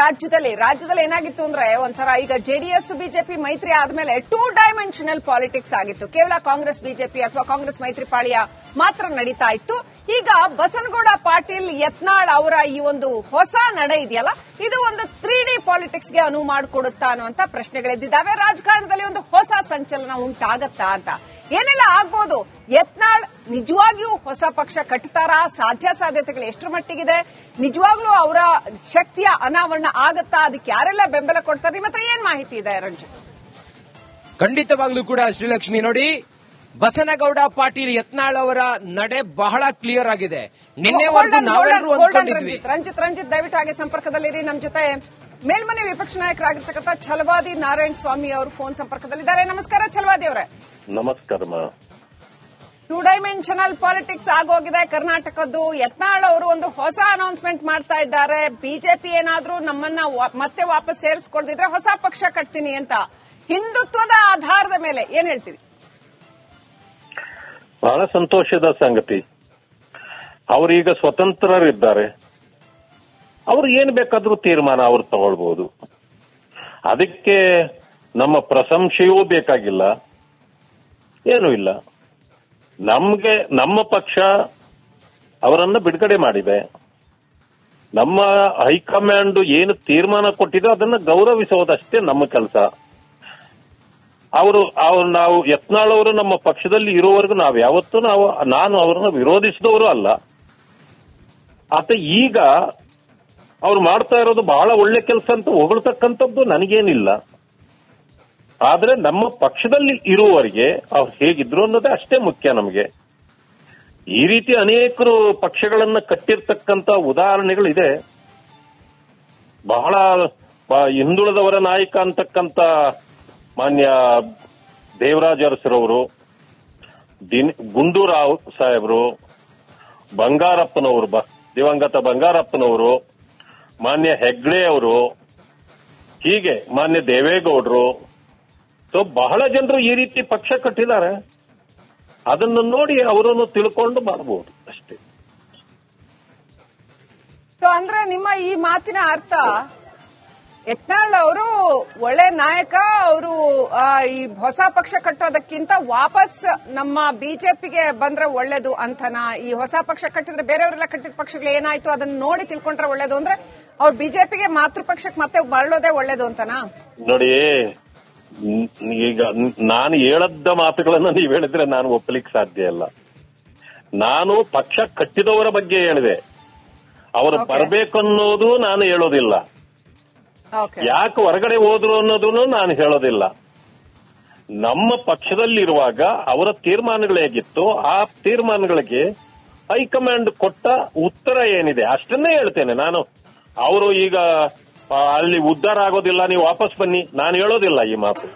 ರಾಜ್ಯದಲ್ಲಿ ರಾಜ್ಯದಲ್ಲಿ ಏನಾಗಿತ್ತು ಅಂದ್ರೆ ಒಂಥರ ಈಗ ಜೆಡಿಎಸ್ ಬಿಜೆಪಿ ಮೈತ್ರಿ ಆದ್ಮೇಲೆ ಟೂ ಡೈಮೆನ್ಷನಲ್ ಪಾಲಿಟಿಕ್ಸ್ ಆಗಿತ್ತು. ಕೇವಲ ಕಾಂಗ್ರೆಸ್ ಬಿಜೆಪಿ ಅಥವಾ ಕಾಂಗ್ರೆಸ್ ಮೈತ್ರಿ ಪಾಳ್ಯ ಮಾತ್ರ ನಡೀತಾ ಇತ್ತು. ಈಗ ಬಸನಗೌಡ ಪಾಟೀಲ್, ಯತ್ನಾಳ್ ಅವರ ಈ ಒಂದು ಹೊಸ ನಡೆ ಇದೆಯಲ್ಲ, ಇದು ಒಂದು ತ್ರೀ ಡಿ ಪಾಲಿಟಿಕ್ಸ್ಗೆ ಅನುವು ಮಾಡಿಕೊಡುತ್ತಾ ಅನ್ನುವಂತ ಪ್ರಶ್ನೆಗಳಿದ್ದಾವೆ ರಾಜಕಾರಣದಲ್ಲಿ ಒಂದು ಹೊಸ ಸಂಚಲನ ಉಂಟಾಗತ್ತಾ ಅಂತ. ಏನೆಲ್ಲ ಆಗ್ಬೋದು? ಯತ್ನಾಳ್ ನಿಜವಾಗಿಯೂ ಹೊಸ ಪಕ್ಷ ಕಟ್ತಾರಾ? ಸಾಧ್ಯ ಸಾಧ್ಯತೆಗಳು ಎಷ್ಟರ ಮಟ್ಟಿಗಿದೆ? ನಿಜವಾಗ್ಲೂ ಅವರ ಶಕ್ತಿಯ ಅನಾವರಣ ಆಗತ್ತಾ? ಅದಕ್ಕೆ ಯಾರೆಲ್ಲ ಬೆಂಬಲ ಕೊಡ್ತಾರೆ? ನಿಮ್ಮ ಹತ್ರ ಏನ್ ಮಾಹಿತಿ ಇದೆ ರಂಜಿತ್ ಖಂಡಿತವಾಗ್ಲೂ ಕೂಡ ಶ್ರೀಲಕ್ಷ್ಮಿ ನೋಡಿ ಬಸನಗೌಡ ಪಾಟೀಲ್ ಯತ್ನಾಳ್ ಅವರ ನಡೆ ಬಹಳ ಕ್ಲಿಯರ್ ಆಗಿದೆ. ನಿನ್ನೆವರೆಗೂ ನಾವೆಲ್ಲರೂ ಅಂದ್ಕೊಂಡಿದ್ವಿ. ರಂಜಿತ್. ರಂಜಿತ್ ರಂಜಿತ್ ದಯವಿಟ್ಟು ಹಾಗೆ ಸಂಪರ್ಕದಲ್ಲಿರಿ. ನಮ್ಮ ಜೊತೆ ಮೇಲ್ಮನೆ ವಿಪಕ್ಷ ನಾಯಕರಾಗಿರ್ತಕ್ಕಂಥ ಛಲವಾದಿ ನಾರಾಯಣ ಸ್ವಾಮಿ ಅವರು ಫೋನ್ ಸಂಪರ್ಕದಲ್ಲಿದ್ದಾರೆ. ನಮಸ್ಕಾರ ಛಲವಾದಿ ಅವರೇ. ನಮಸ್ಕಾರ ಟೂ ಡೈಮೆನ್ಷನಲ್ ಪಾಲಿಟಿಕ್ಸ್ ಆಗೋಗಿದೆ. ಕರ್ನಾಟಕದ್ದು ಯತ್ನಾಳ್ ಅವರು ಒಂದು ಹೊಸ ಅನೌನ್ಸ್ಮೆಂಟ್ ಮಾಡ್ತಾ ಇದ್ದಾರೆ. ಬಿಜೆಪಿ ಏನಾದ್ರೂ ನಮ್ಮನ್ನ ಮತ್ತೆ ವಾಪಸ್ ಸೇರಿಸ್ಕೊಳ್ದಿದ್ರೆ ಹೊಸ ಪಕ್ಷ ಕಟ್ತೀನಿ ಅಂತ. ಹಿಂದುತ್ವದ ಆಧಾರದ ಮೇಲೆ ಏನ್ ಹೇಳ್ತೀವಿ ಬಹಳ ಸಂತೋಷದ ಸಂಗತಿ. ಅವರೀಗ ಸ್ವತಂತ್ರರಿದ್ದಾರೆ. ಅವ್ರು ಏನ್ ಬೇಕಾದ್ರೂ ತೀರ್ಮಾನ ಅವ್ರು ತಗೊಳ್ಬಹುದು ಅದಕ್ಕೆ ನಮ್ಮ ಪ್ರಶಂಸೆಯೂ ಬೇಕಾಗಿಲ್ಲ. ಏನೂ ಇಲ್ಲ. ನಮ್ಗೆ, ನಮ್ಮ ಪಕ್ಷ ಅವರನ್ನ ಬಿಡುಗಡೆ ಮಾಡಿದೆ. ನಮ್ಮ ಹೈಕಮಾಂಡ್ ಏನು ತೀರ್ಮಾನ ಕೊಟ್ಟಿದೆ ಅದನ್ನ ಗೌರವಿಸುವುದಷ್ಟೇ ನಮ್ಮ ಕೆಲಸ. ಅವರು, ಅವ್ರು ನಾವು ಯತ್ನಾಳ್ ಅವರು ನಮ್ಮ ಪಕ್ಷದಲ್ಲಿ ಇರುವವರೆಗೂ ನಾವು ಯಾವತ್ತೂ ನಾವು, ನಾನು ಅವರನ್ನ ವಿರೋಧಿಸಿದವರು ಅಲ್ಲ. ಆತ ಈಗ ಅವ್ರು ಮಾಡ್ತಾ ಇರೋದು ಬಹಳ ಒಳ್ಳೆ ಕೆಲಸ ಅಂತ ಹೊಗಳ್ತಕ್ಕಂಥದ್ದು ನನಗೇನಿಲ್ಲ. ಆದ್ರೆ ನಮ್ಮ ಪಕ್ಷದಲ್ಲಿ ಇರುವವರಿಗೆ ಅವ್ರು ಹೇಗಿದ್ರು ಅನ್ನೋದೇ ಅಷ್ಟೇ ಮುಖ್ಯ ನಮಗೆ. ಈ ರೀತಿ ಅನೇಕರು ಪಕ್ಷಗಳನ್ನ ಕಟ್ಟಿರ್ತಕ್ಕಂತ ಉದಾಹರಣೆಗಳಿದೆ. ಬಹಳ ಹಿಂದುಳಿದವರ ನಾಯಕ ಅಂತಕ್ಕಂತ ಮಾನ್ಯ ದೇವರಾಜ್ ಅರಸರವರು ಗುಂಡೂರಾವ್ ಸಾಹೇಬರು, ಬಂಗಾರಪ್ಪನವರು ದಿವಂಗತ ಬಂಗಾರಪ್ಪನವರು ಮಾನ್ಯ ಹೆಗ್ಡೆ ಅವರು, ಹೀಗೆ ಮಾನ್ಯ ದೇವೇಗೌಡರು, ಸೊ ಬಹಳ ಜನರು ಈ ರೀತಿ ಪಕ್ಷ ಕಟ್ಟಿದ್ದಾರೆ. ಅದನ್ನು ನೋಡಿ ಅವರನ್ನು ತಿಳ್ಕೊಂಡು ಮಾಡಬಹುದು, ಅಷ್ಟೇ. ಅಂದ್ರೆ ನಿಮ್ಮ ಈ ಮಾತಿನ ಅರ್ಥ, ಯತ್ನಾಳ್ ಅವರು ಒಳ್ಳೆ ನಾಯಕ, ಅವರು ಈ ಹೊಸ ಪಕ್ಷ ಕಟ್ಟೋದಕ್ಕಿಂತ ವಾಪಸ್ ನಮ್ಮ ಬಿಜೆಪಿಗೆ ಬಂದ್ರೆ ಒಳ್ಳೇದು ಅಂತನಾ? ಈ ಹೊಸ ಪಕ್ಷ ಕಟ್ಟಿದ್ರೆ ಬೇರೆಯವರೆಲ್ಲ ಕಟ್ಟಿದ ಪಕ್ಷಗಳು ಏನಾಯ್ತು? ಅದನ್ನ ನೋಡಿ ತಿಳ್ಕೊಂಡ್ರೆ ಒಳ್ಳೇದು ಅಂದ್ರೆ ಅವ್ರು ಬಿಜೆಪಿಗೆ ಮಾತೃಪಕ್ಷಕ್ಕೆ ಮತ್ತೆ ಮರಳೋದೇ ಒಳ್ಳೇದು ಅಂತನಾ? ನೋಡಿ ಈಗ ನಾನು ಹೇಳದ್ದ ಮಾತುಗಳನ್ನ ನೀವು ಹೇಳಿದ್ರೆ ನಾನು ಒಪ್ಪಲಿಕ್ಕೆ ಸಾಧ್ಯ ಇಲ್ಲ. ನಾನು ಪಕ್ಷ ಕಟ್ಟಿದವರ ಬಗ್ಗೆ ಹೇಳಿದೆ. ಅವರು ಬರಬೇಕು ಅನ್ನೋದು ನಾನು ಹೇಳೋದಿಲ್ಲ. ಯಾಕೆ ಹೊರಗಡೆ ಹೋದ್ರು ಅನ್ನೋದನ್ನು ನಾನು ಹೇಳೋದಿಲ್ಲ. ನಮ್ಮ ಪಕ್ಷದಲ್ಲಿರುವಾಗ ಅವರ ತೀರ್ಮಾನಗಳೇಗಿತ್ತು ಆ ತೀರ್ಮಾನಗಳಿಗೆ ಹೈಕಮಾಂಡ್ ಕೊಟ್ಟ ಉತ್ತರ ಏನಿದೆ? ಅಷ್ಟನ್ನೇ ಹೇಳ್ತೇನೆ. ನಾನು ಅವರು ಈಗ ಅಲ್ಲಿ ಉದ್ಧಾರ ಆಗೋದಿಲ್ಲ ನೀವು ವಾಪಸ್ ಬನ್ನಿ. ನಾನು ಹೇಳೋದಿಲ್ಲ ಈ ಮಾತು.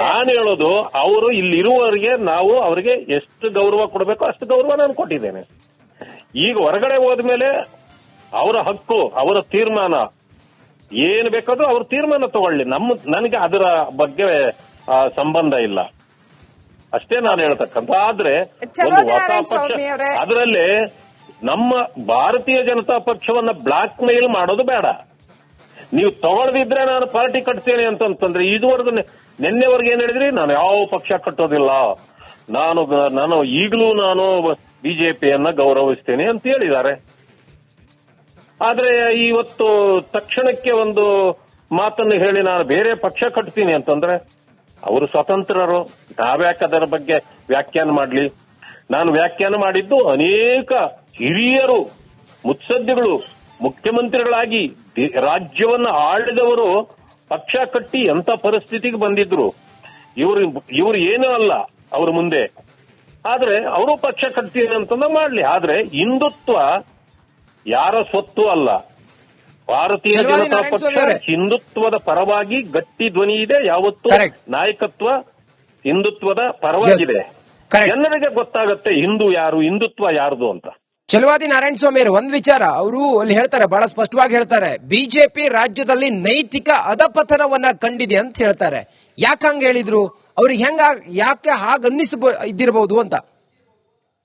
ನಾನು ಹೇಳೋದು ಅವರು ಇಲ್ಲಿರುವವರಿಗೆ ನಾವು ಅವರಿಗೆ ಎಷ್ಟು ಗೌರವ ಕೊಡಬೇಕು ಅಷ್ಟು ಗೌರವ ನಾನು ಕೊಟ್ಟಿದ್ದೇನೆ. ಈಗ ಹೊರಗಡೆ ಹೋದ್ಮೇಲೆ ಅವರ ಹಕ್ಕು ಅವರ ತೀರ್ಮಾನ ಏನು ಬೇಕಾದ್ರೂ ಅವ್ರ ತೀರ್ಮಾನ ತಗೊಳ್ಳಿ. ನಮ್ಮ ನನಗೆ ಅದರ ಬಗ್ಗೆ ಸಂಬಂಧ ಇಲ್ಲ. ಅಷ್ಟೇ ನಾನು ಹೇಳ್ತಕ್ಕಂಥ. ಆದ್ರೆ ಒಂದು ಹೊಸ ಪಕ್ಷ ಅದರಲ್ಲಿ ನಮ್ಮ ಭಾರತೀಯ ಜನತಾ ಪಕ್ಷವನ್ನ ಬ್ಲಾಕ್ ಮೇಲ್ ಮಾಡೋದು ಬೇಡ. ನೀವು ತಗೊಳ್ದಿದ್ರೆ ನಾನು ಪಾರ್ಟಿ ಕಟ್ತೇನೆ ಅಂತಂತಂದ್ರೆ ಇದುವರೆಗೂ ನಿನ್ನೆವರೆಗೆ ಏನ್ ಹೇಳಿದ್ರಿ? ನಾನು ಯಾವ ಪಕ್ಷ ಕಟ್ಟೋದಿಲ್ಲ. ನಾನು ನಾನು ಈಗಲೂ ನಾನು ಬಿಜೆಪಿಯನ್ನ ಗೌರವಿಸ್ತೇನೆ ಅಂತ ಹೇಳಿದ್ದಾರೆ. ಆದ್ರೆ ಇವತ್ತು ತಕ್ಷಣಕ್ಕೆ ಒಂದು ಮಾತನ್ನು ಹೇಳಿ ನಾನು ಬೇರೆ ಪಕ್ಷ ಕಟ್ತೀನಿ ಅಂತಂದ್ರೆ ಅವರು ಸ್ವತಂತ್ರರು. ನಾವ್ಯಾಕೆ ಅದರ ಬಗ್ಗೆ ವ್ಯಾಖ್ಯಾನ ಮಾಡ್ಲಿ? ನಾನು ವ್ಯಾಖ್ಯಾನ ಮಾಡಿದ್ದು ಅನೇಕ ಹಿರಿಯರು ಮುತ್ಸದ್ದಿಗಳು ಮುಖ್ಯಮಂತ್ರಿಗಳಾಗಿ ರಾಜ್ಯವನ್ನು ಆಳಿದವರು ಪಕ್ಷ ಕಟ್ಟಿ ಎಂತ ಪರಿಸ್ಥಿತಿಗೆ ಬಂದಿದ್ರು. ಇವರು ಇವರು ಏನೂ ಅಲ್ಲ ಅವ್ರ ಮುಂದೆ. ಆದ್ರೆ ಅವರು ಪಕ್ಷ ಕಟ್ತೀನಿ ಅಂತಂದ ಮಾಡ್ಲಿ. ಆದ್ರೆ ಹಿಂದುತ್ವ ಯಾರ ಸ್ವತ್ತು ಅಲ್ಲ. ಭಾರತೀಯ ಜನತಾ ಪಕ್ಷ ಹಿಂದುತ್ವದ ಪರವಾಗಿ ಗಟ್ಟಿ ಧ್ವನಿ ಇದೆ ಯಾವತ್ತು ನಾಯಕತ್ವ ಹಿಂದುತ್ವದ ಪರವಾಗಿದೆ. ಜನರಿಗೆ ಗೊತ್ತಾಗತ್ತೆ ಹಿಂದೂ ಯಾರು ಹಿಂದುತ್ವ ಯಾರ್ದು ಅಂತ. ಚಲವಾದಿ ನಾರಾಯಣ ಸ್ವಾಮಿ ಒಂದ್ ವಿಚಾರ, ಅವರು ಅಲ್ಲಿ ಹೇಳ್ತಾರೆ, ಬಹಳ ಸ್ಪಷ್ಟವಾಗಿ ಹೇಳ್ತಾರೆ, ಬಿಜೆಪಿ ರಾಜ್ಯದಲ್ಲಿ ನೈತಿಕ ಅಧಪತನವನ್ನ ಕಂಡಿದೆ ಅಂತ ಹೇಳ್ತಾರೆ. ಯಾಕೆ ಹಂಗ ಹೇಳಿದ್ರು? ಅವ್ರಿಗೆ ಹೆಂಗ ಯಾಕೆ ಹಾಗ ಇದ್ದಿರಬಹುದು ಅಂತ.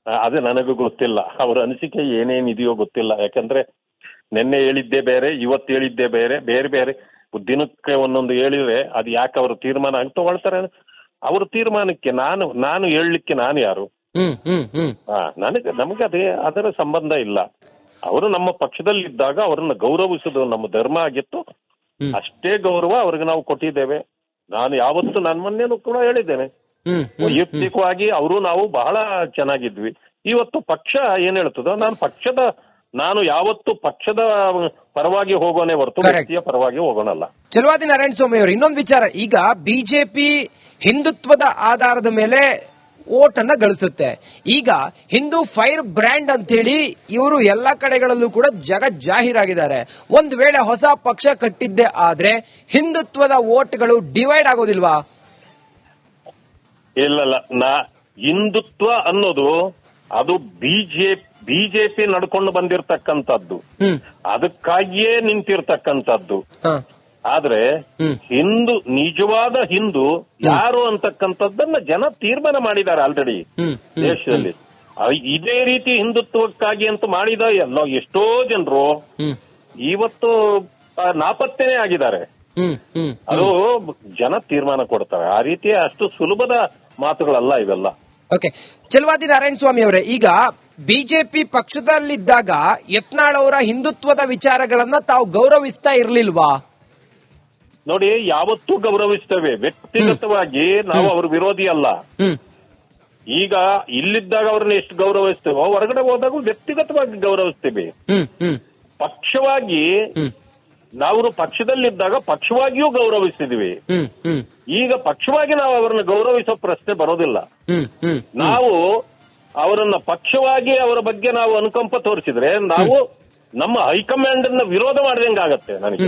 ಅದೇ ನನಗೂ ಗೊತ್ತಿಲ್ಲ. ಅವ್ರ ಅನಿಸಿಕೆ ಏನೇನ್ ಇದೆಯೋ ಗೊತ್ತಿಲ್ಲ. ಯಾಕಂದ್ರೆ ನಿನ್ನೆ ಹೇಳಿದ್ದೆ ಬೇರೆ, ಇವತ್ತು ಹೇಳಿದ್ದೆ ಬೇರೆ ಬೇರೆ ಬೇರೆ ದಿನಕ್ಕೆ ಒಂದೊಂದು ಹೇಳಿದ್ರೆ ಅದು ಯಾಕೆ ಅವರು ತೀರ್ಮಾನ ಆಗಿ ತಗೊಳ್ತಾರೆ. ಅವ್ರ ತೀರ್ಮಾನಕ್ಕೆ ನಾನು ನಾನು ಹೇಳಲಿಕ್ಕೆ ನಾನು ಯಾರು? ನನಗೆ ನಮಗೆ ಅದೇ ಅದರ ಸಂಬಂಧ ಇಲ್ಲ. ಅವರು ನಮ್ಮ ಪಕ್ಷದಲ್ಲಿ ಇದ್ದಾಗ ಅವರನ್ನ ಗೌರವಿಸುವುದು ನಮ್ಮ ಧರ್ಮ ಆಗಿತ್ತು. ಅಷ್ಟೇ ಗೌರವ ಅವ್ರಿಗೆ ನಾವು ಕೊಟ್ಟಿದ್ದೇವೆ. ನಾನು ಯಾವತ್ತು ನನ್ನ ಮೊನ್ನೆನೂ ಕೂಡ ಹೇಳಿದ್ದೇನೆ. ಹ್ಮ್ ಹ್ಮ್ ವೈಯಕ್ತಿಕವಾಗಿ ಅವರು ನಾವು ಬಹಳ ಚೆನ್ನಾಗಿದ್ವಿ. ಇವತ್ತು ಪಕ್ಷ ಏನ್ ಹೇಳ್ತದ ನಾನು ಪಕ್ಷದ ನಾನು ಯಾವತ್ತು ಪಕ್ಷದ ಪರವಾಗಿ ಹೋಗೋಣ ಹೊರತು. ವ್ಯಕ್ತಿಯ ಪರವಾಗಿ ಹೋಗೋಣಲ್ಲ ಚಲುವಾದಿ ನಾರಾಯಣ ಸ್ವಾಮಿ ಅವರು ಇನ್ನೊಂದು ವಿಚಾರ. ಈಗ ಬಿಜೆಪಿ ಹಿಂದುತ್ವದ ಆಧಾರದ ಮೇಲೆ ಓಟ್ ಅನ್ನ ಗಳಿಸುತ್ತೆ. ಈಗ ಹಿಂದೂ ಫೈರ್ ಬ್ರ್ಯಾಂಡ್ ಅಂತ ಹೇಳಿ ಇವರು ಎಲ್ಲಾ ಕಡೆಗಳಲ್ಲೂ ಕೂಡ ಜಗ ಜಾಹೀರಾಗಿದ್ದಾರೆ. ಒಂದು ವೇಳೆ ಹೊಸ ಪಕ್ಷ ಕಟ್ಟಿದ್ದೆ ಆದ್ರೆ ಹಿಂದುತ್ವದ ಓಟ್ಗಳು ಡಿವೈಡ್ ಆಗೋದಿಲ್ವಾ? ಇಲ್ಲ ನಾ ಹಿಂದುತ್ವ ಅನ್ನೋದು ಅದು ಬಿಜೆಪಿ ಬಿಜೆಪಿ ನಡ್ಕೊಂಡು ಬಂದಿರತಕ್ಕಂಥದ್ದು. ಅದಕ್ಕಾಗಿಯೇ ನಿಂತಿರ್ತಕ್ಕಂಥದ್ದು. ಆದ್ರೆ. ಹಿಂದೂ ನಿಜವಾದ ಹಿಂದೂ ಯಾರು ಅಂತಕ್ಕಂಥದ್ದನ್ನ ಜನ ತೀರ್ಮಾನ ಮಾಡಿದ್ದಾರೆ ಆಲ್ರೆಡಿ ದೇಶದಲ್ಲಿ. ಇದೇ ರೀತಿ ಹಿಂದುತ್ವಕ್ಕಾಗಿ ಅಂತ ಮಾಡಿದ ಎಲ್ಲ ಎಷ್ಟೋ ಜನರು ಇವತ್ತು ನಾಪತ್ತೆನೇ ಆಗಿದ್ದಾರೆ. ಅದು ಜನ ತೀರ್ಮಾನ ಕೊಡ್ತಾರೆ. ಆ ರೀತಿ ಅಷ್ಟು ಸುಲಭದ ಮಾತುಗಳಲ್ಲ ಇವೆಲ್ಲ. ಓಕೆ. ಚಲವಾದಿ ನಾರಾಯಣ ಸ್ವಾಮಿ ಅವರೇ ಈಗ ಬಿಜೆಪಿ ಪಕ್ಷದಲ್ಲಿದ್ದಾಗ ಯತ್ನಾಳ್ ಅವರ ಹಿಂದುತ್ವದ ವಿಚಾರಗಳನ್ನ ತಾವು ಗೌರವಿಸ್ತಾ ಇರ್ಲಿಲ್ವಾ? ನೋಡಿ ಯಾವತ್ತೂ ಗೌರವಿಸ್ತೇವೆ. ವ್ಯಕ್ತಿಗತವಾಗಿ ನಾವು ಅವ್ರ ವಿರೋಧಿ ಅಲ್ಲ. ಈಗ ಇಲ್ಲಿದ್ದಾಗ ಅವ್ರನ್ನ ಎಷ್ಟು ಗೌರವಿಸ್ತೇವೋ? ಹೊರಗಡೆ ಹೋದಾಗ ವ್ಯಕ್ತಿಗತವಾಗಿ ಗೌರವಿಸ್ತೇವೆ. ಪಕ್ಷವಾಗಿ ನಾವು ಪಕ್ಷದಲ್ಲಿದ್ದಾಗ ಪಕ್ಷವಾಗಿಯೂ ಹ್ಮ್ ಈಗ ಪಕ್ಷವಾಗಿ ನಾವು ಅವರನ್ನ ಗೌರವಿಸೋ ಪ್ರಶ್ನೆ ಬರೋದಿಲ್ಲ. ನಾವು ಅವರನ್ನ ಪಕ್ಷವಾಗಿ ಅವರ ಬಗ್ಗೆ ನಾವು ಅನುಕಂಪ ತೋರಿಸಿದ್ರೆ ನಾವು ನಮ್ಮ ಹೈಕಮಾಂಡ್ನ ವಿರೋಧ ಮಾಡಿದಂಗಾಗತ್ತೆ ನನಗೆ.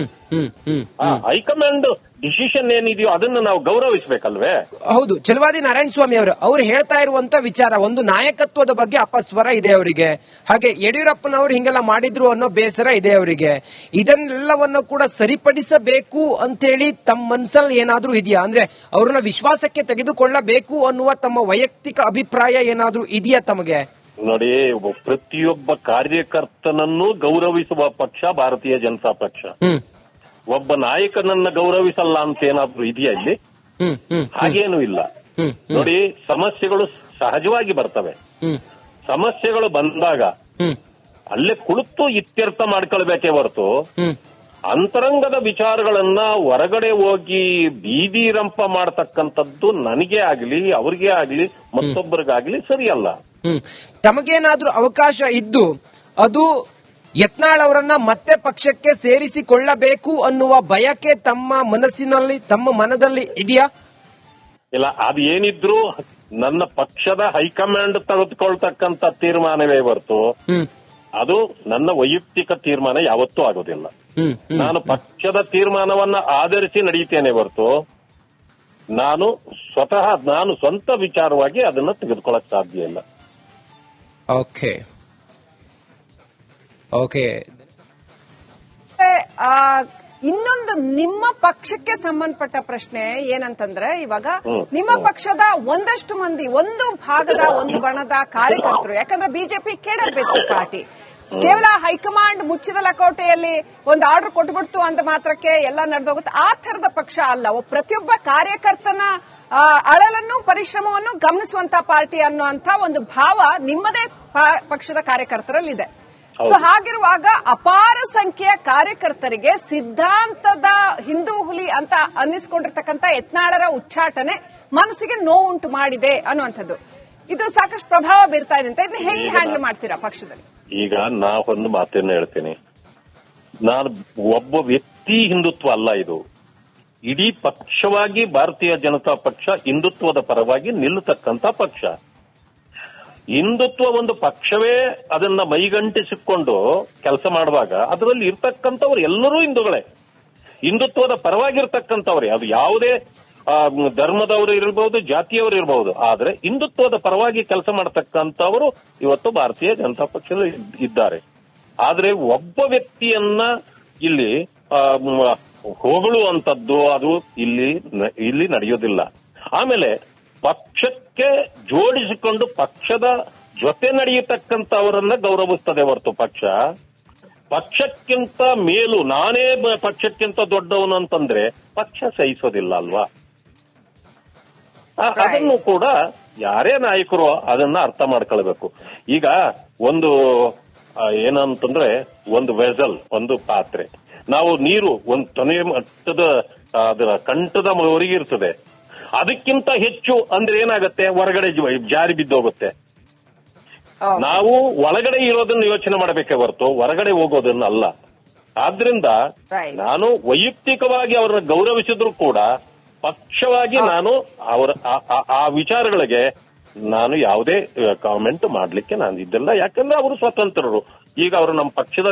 ಆ ಹೈಕಮಾಂಡ್ ಡಿಸಿಷನ್ ಏನಿದೆಯೋ ಅದನ್ನ ನಾವು ಗೌರವಿಸಬೇಕಲ್ವೇ? ಹೌದು ಚಲವಾದಿ ನಾರಾಯಣ ಸ್ವಾಮಿ ಅವರು ಅವ್ರು ಹೇಳ್ತಾ ಇರುವಂತ ವಿಚಾರ ಒಂದು ನಾಯಕತ್ವದ ಬಗ್ಗೆ ಅಪಸ್ವರ ಇದೆ ಅವರಿಗೆ. ಹಾಗೆ ಯಡಿಯೂರಪ್ಪನವರು ಹಿಂಗೆಲ್ಲ ಮಾಡಿದ್ರು ಅನ್ನೋ ಬೇಸರ ಇದೆ ಅವರಿಗೆ. ಇದನ್ನೆಲ್ಲವನ್ನ ಕೂಡ ಸರಿಪಡಿಸಬೇಕು ಅಂತೇಳಿ ತಮ್ಮ ಮನ್ಸಲ್ಲಿ ಏನಾದ್ರೂ ಇದೆಯಾ? ಅಂದ್ರೆ ಅವ್ರನ್ನ ವಿಶ್ವಾಸಕ್ಕೆ ತೆಗೆದುಕೊಳ್ಳಬೇಕು ಅನ್ನುವ ತಮ್ಮ ವೈಯಕ್ತಿಕ ಅಭಿಪ್ರಾಯ ಏನಾದ್ರೂ ಇದೆಯಾ ತಮಗೆ? ನೋಡಿ ಪ್ರತಿಯೊಬ್ಬ ಕಾರ್ಯಕರ್ತನನ್ನು ಗೌರವಿಸುವ ಪಕ್ಷ ಭಾರತೀಯ ಜನತಾ ಪಕ್ಷ. ಒಬ್ಬ ನಾಯಕನನ್ನ ಗೌರವಿಸಲ್ಲ ಅಂತ ಏನಾದ್ರೂ ಇದೆಯಾ ಇಲ್ಲಿ? ಹಾಗೇನೂ ಇಲ್ಲ. ನೋಡಿ ಸಮಸ್ಯೆಗಳು ಸಹಜವಾಗಿ ಬರ್ತವೆ. ಸಮಸ್ಯೆಗಳು ಬಂದಾಗ ಅಲ್ಲೇ ಕುಳಿತು ಇತ್ಯರ್ಥ ಮಾಡ್ಕೊಳ್ಬೇಕೇ ಹೊರತು ಅಂತರಂಗದ ವಿಚಾರಗಳನ್ನ ಹೊರಗಡೆ ಹೋಗಿ ಬೀದಿ ರಂಪ ಮಾಡತಕ್ಕಂಥದ್ದು ನನಗೆ ಆಗ್ಲಿ ಅವ್ರಿಗೆ ಆಗ್ಲಿ ಮತ್ತೊಬ್ಬರಿಗಾಗ್ಲಿ ಸರಿಯಲ್ಲ. ತಮಗೇನಾದ್ರೂ ಅವಕಾಶ ಇದ್ದು ಅದು ಯತ್ನಾಳ್ ಅವರನ್ನ ಮತ್ತೆ ಪಕ್ಷಕ್ಕೆ ಸೇರಿಸಿಕೊಳ್ಳಬೇಕು ಅನ್ನುವ ಬಯಕೆ ತಮ್ಮ ಮನಸ್ಸಿನಲ್ಲಿ ತಮ್ಮ ಮನದಲ್ಲಿ ಇದೆಯಾ? ಇಲ್ಲ ಅದು ಏನಿದ್ರು ನನ್ನ ಪಕ್ಷದ ಹೈಕಮಾಂಡ್ ತೆಗೆದುಕೊಳ್ತಕ್ಕಂತ ತೀರ್ಮಾನವೇ ಹೊರತು ಅದು ನನ್ನ ವೈಯಕ್ತಿಕ ತೀರ್ಮಾನ ಯಾವತ್ತೂ ಆಗೋದಿಲ್ಲ. ನಾನು ಪಕ್ಷದ ತೀರ್ಮಾನವನ್ನ ಆಧರಿಸಿ ನಡೆಯುತ್ತೇನೆ ಹೊರತು ನಾನು ಸ್ವತಃ ನಾನು ಸ್ವಂತ ವಿಚಾರವಾಗಿ ಅದನ್ನ ತೆಗೆದುಕೊಳ್ಳಕ್ ಸಾಧ್ಯ ಇಲ್ಲ. ಓಕೆ ಓಕೆ ಆ, ಇನ್ನೊಂದು ನಿಮ್ಮ ಪಕ್ಷಕ್ಕೆ ಸಂಬಂಧಪಟ್ಟ ಪ್ರಶ್ನೆ ಏನಂತಂದ್ರೆ ಇವಾಗ ನಿಮ್ಮ ಪಕ್ಷದ ಒಂದಷ್ಟು ಮಂದಿ ಒಂದು ಭಾಗದ ಒಂದು ಬಣದ ಕಾರ್ಯಕರ್ತರು ಯಾಕಂದ್ರೆ ಬಿಜೆಪಿ ಕೇಡರ್ ಬೇಸ್ಡ್ ಪಾರ್ಟಿ. ಕೇವಲ ಹೈಕಮಾಂಡ್ ಮುಚ್ಚಿದ ಲಕೋಟೆಯಲ್ಲಿ ಒಂದು ಆರ್ಡರ್ ಕೊಟ್ಬಿಡ್ತು ಅಂತ ಮಾತ್ರಕ್ಕೆ ಎಲ್ಲ ನಡೆದೋಗುತ್ತೆ. ಆ ತರದ ಪಕ್ಷ ಅಲ್ಲ. ಪ್ರತಿಯೊಬ್ಬ ಕಾರ್ಯಕರ್ತನ ಅಳಲನ್ನು ಪರಿಶ್ರಮವನ್ನು ಗಮನಿಸುವಂತ ಪಾರ್ಟಿ ಅನ್ನುವಂತ ಒಂದು ಭಾವ ನಿಮ್ಮದೇ ಪಕ್ಷದ ಕಾರ್ಯಕರ್ತರಲ್ಲಿದೆ. ಸೊ ಹಾಗಿರುವಾಗ ಅಪಾರ ಸಂಖ್ಯೆಯ ಕಾರ್ಯಕರ್ತರಿಗೆ ಸಿದ್ಧಾಂತದ ಹಿಂದೂ ಹುಲಿ ಅಂತ ಅನ್ನಿಸ್ಕೊಂಡಿರ್ತಕ್ಕಂಥ ಯತ್ನಾಳರ ಉಚ್ಚಾಟನೆ ಮನಸ್ಸಿಗೆ ನೋವುಂಟು ಮಾಡಿದೆ ಅನ್ನುವಂಥದ್ದು. ಇದು ಸಾಕಷ್ಟು ಪ್ರಭಾವ ಬೀರ್ತಾ ಇದೆ ಅಂತ ಇದನ್ನ ಹೆಂಗ್ ಹ್ಯಾಂಡಲ್ ಮಾಡ್ತೀರಾ ಪಕ್ಷದಲ್ಲಿ? ಈಗ ನಾ ಒಂದು ಮಾತನ್ನ ಹೇಳ್ತೀನಿ. ನಾನು ಒಬ್ಬ ವ್ಯಕ್ತಿ ಹಿಂದುತ್ವ ಅಲ್ಲ ಇದು. ಇಡೀ ಪಕ್ಷವಾಗಿ ಭಾರತೀಯ ಜನತಾ ಪಕ್ಷ ಹಿಂದುತ್ವದ ಪರವಾಗಿ ನಿಲ್ಲತಕ್ಕಂತ ಪಕ್ಷ. ಹಿಂದುತ್ವ ಒಂದು ಪಕ್ಷವೇ ಅದನ್ನ ಮೈಗಂಟಿಸಿಕೊಂಡು ಕೆಲಸ ಮಾಡುವಾಗ ಅದರಲ್ಲಿ ಇರ್ತಕ್ಕಂಥವ್ರು ಎಲ್ಲರೂ ಹಿಂದೂಗಳೇ. ಹಿಂದುತ್ವದ ಪರವಾಗಿರ್ತಕ್ಕಂಥವ್ರೆ. ಅದು ಯಾವುದೇ ಧರ್ಮದವರು ಇರಬಹುದು ಜಾತಿಯವರು ಇರಬಹುದು ಆದ್ರೆ ಹಿಂದುತ್ವದ ಪರವಾಗಿ ಕೆಲಸ ಮಾಡತಕ್ಕಂಥವರು ಇವತ್ತು ಭಾರತೀಯ ಜನತಾ ಪಕ್ಷದಲ್ಲಿ ಇದ್ದಾರೆ. ಆದ್ರೆ ಒಬ್ಬ ವ್ಯಕ್ತಿಯನ್ನ ಇಲ್ಲಿ ಆ, ಹೊಗಳುವಂತದ್ದು ಅದು ಇಲ್ಲಿ ಇಲ್ಲಿ ನಡೆಯೋದಿಲ್ಲ. ಆಮೇಲೆ ಪಕ್ಷಕ್ಕೆ ಜೋಡಿಸಿಕೊಂಡು ಪಕ್ಷದ ಜೊತೆ ನಡೆಯತಕ್ಕಂಥವರನ್ನ ಗೌರವಿಸ್ತದೆ ಹೊರತು ಪಕ್ಷ. ಪಕ್ಷಕ್ಕಿಂತ ಮೇಲು ನಾನೇ ಪಕ್ಷಕ್ಕಿಂತ ದೊಡ್ಡವನು ಅಂತಂದ್ರೆ ಪಕ್ಷ ಸಹಿಸೋದಿಲ್ಲ ಅಲ್ವಾ? ಆ. ಅದನ್ನು ಕೂಡ ಯಾರೇ ನಾಯಕರು ಅದನ್ನ ಅರ್ಥ ಮಾಡ್ಕೊಳ್ಬೇಕು. ಈಗ ಒಂದು ಏನಂತಂದ್ರೆ ಒಂದು ವೆಸಲ್ ಒಂದು ಪಾತ್ರೆ. ನಾವು ನೀರು ಒಂದು ತೊನೆ ಮಟ್ಟದ ಅದರ ಕಂಠದ ಮವರಿಗೆ ಇರ್ತದೆ. ಅದಕ್ಕಿಂತ ಹೆಚ್ಚು ಅಂದ್ರೆ ಏನಾಗುತ್ತೆ? ಹೊರಗಡೆ ಜಾರಿ ಬಿದ್ದೋಗುತ್ತೆ ಹೋಗುತ್ತೆ. ನಾವು ಒಳಗಡೆ ಇರೋದನ್ನ ಯೋಚನೆ ಮಾಡಬೇಕೇ ಹೊರತು ಹೊರಗಡೆ ಹೋಗೋದನ್ನ ಅಲ್ಲ ಆದ್ರಿಂದ ನಾನು ವೈಯಕ್ತಿಕವಾಗಿ ಅವರನ್ನ ಗೌರವಿಸಿದ್ರು ಕೂಡ ಪಕ್ಷವಾಗಿ ನಾನು ಅವರ ಆ- ವಿಚಾರಗಳಿಗೆ ನಾನು ಯಾವುದೇ ಕಾಮೆಂಟ್ ಮಾಡ್ಲಿಕ್ಕೆ ನಾನು ಇದ್ದಲ್ಲ ಯಾಕಂದ್ರೆ ಅವರು ಸ್ವತಂತ್ರರು. ಈಗ ಅವರು ನಮ್ಮ ಪಕ್ಷದಲ್ಲಿ